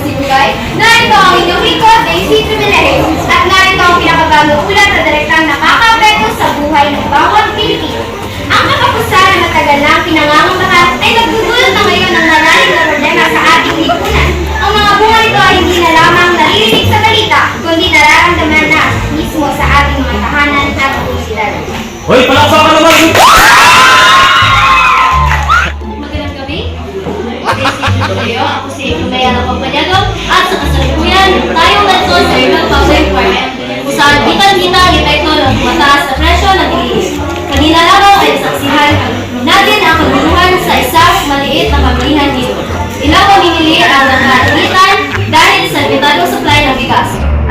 Simulay. Narito ang inyong lingkod, Daisy Privilege. At narito ang pinakabagong ulat na direktang nakakapekto sa buhay ng bawat Pilipino. Ang kakapusan na matagal na ang ay nagdudulot na ngayon ng malalim na problema sa ating lipunan. Ang mga bunga nito ay hindi na lamang naririnig sa balita, kundi nararamdaman na mismo sa ating mga tahanan at komunidad. Hoy, palaksa ka naman!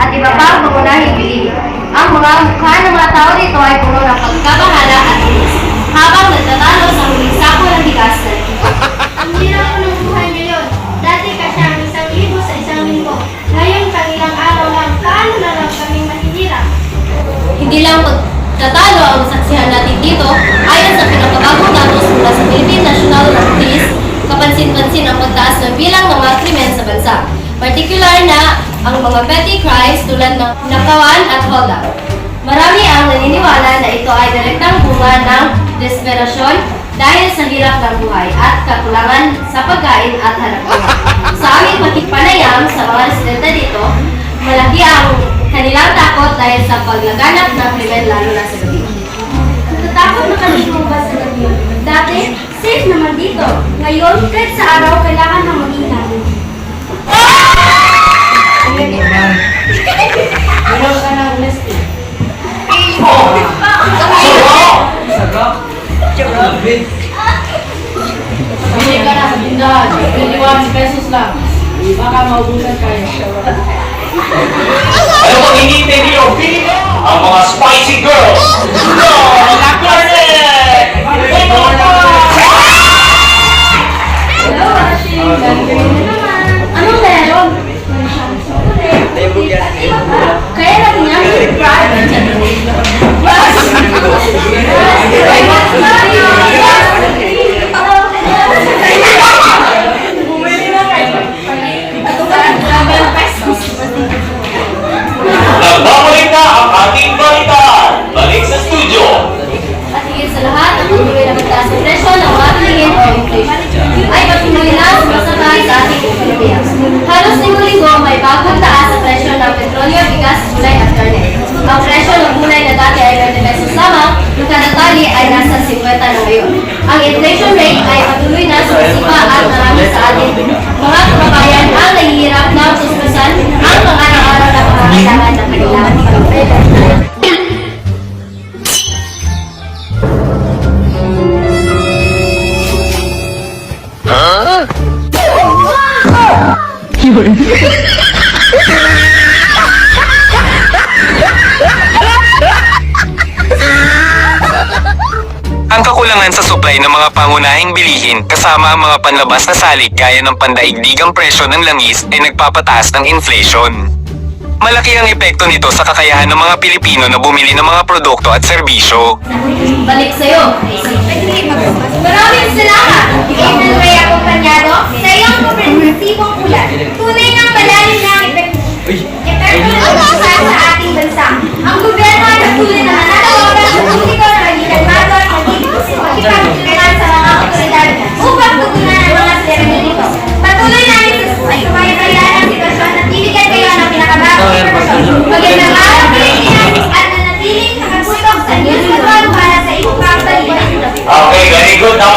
At iba pa ang pangunahing bilihin. Ang mga mukha ng mga tao dito ay puno ng pagkabahala at inis habang nagtatalo sa huling sako ng bigas na. Ang hirap ko ng buhay ngayon. Dati kasi ang isang libo sa isang linggo. Ngayon, kanilang araw lang, paano na lang kaming mahihirap? Hindi lang pagtatalo ang saksihan natin dito, ayon sa pinakabagong datos mula sa Philippine National Police, kapansin-pansin ang pagtaas ng bilang ng mga krimen sa bansa. Partikular na ang mga petty crimes tulad ng nakawan at hold up. Marami ang naniniwala na ito ay direktang bunga ng desperasyon dahil sa hirap ng buhay at kakulangan sa pagkain at hanap. Sa aming pakipanayam sa mga residente dito, malaki ang kanilang takot dahil sa paglaganap ng krimen lalo na sa gabi. Natatakot na kami lumabas sa gabi. Dati, safe naman dito. Ngayon, kahit sa araw, kailangan na lang. Baka maubusan kayo. Ano bang hinihintay niyo? Ang mga spicy girls! Patuloy na pagtaas ng presyo ng mga bilihin o inflation ay patuloy na sumasabay sa ating ekonomiya. Halos linggo-linggo may bagong taas sa presyo ng petrolyo, bigas, gulay at karne. Ang presyo ng gulay na dati ay 20 pesos lamang, yung kada tali ay nasa 50 na ngayon. Ang inflation rate ay patuloy na sumisipa at marami sa ating mga kababayan ang nahihirap na Ang kakulangan sa supply ng mga pangunahing bilihin kasama ang mga panlabas na salik gaya ng pandaigdigang presyo ng langis ay nagpapataas ng inflation. Malaki ang epekto nito sa kakayahan ng mga Pilipino na bumili ng mga produkto at serbisyo. Balik sa'yo. Maraming salamat! April Ray Acompañado go down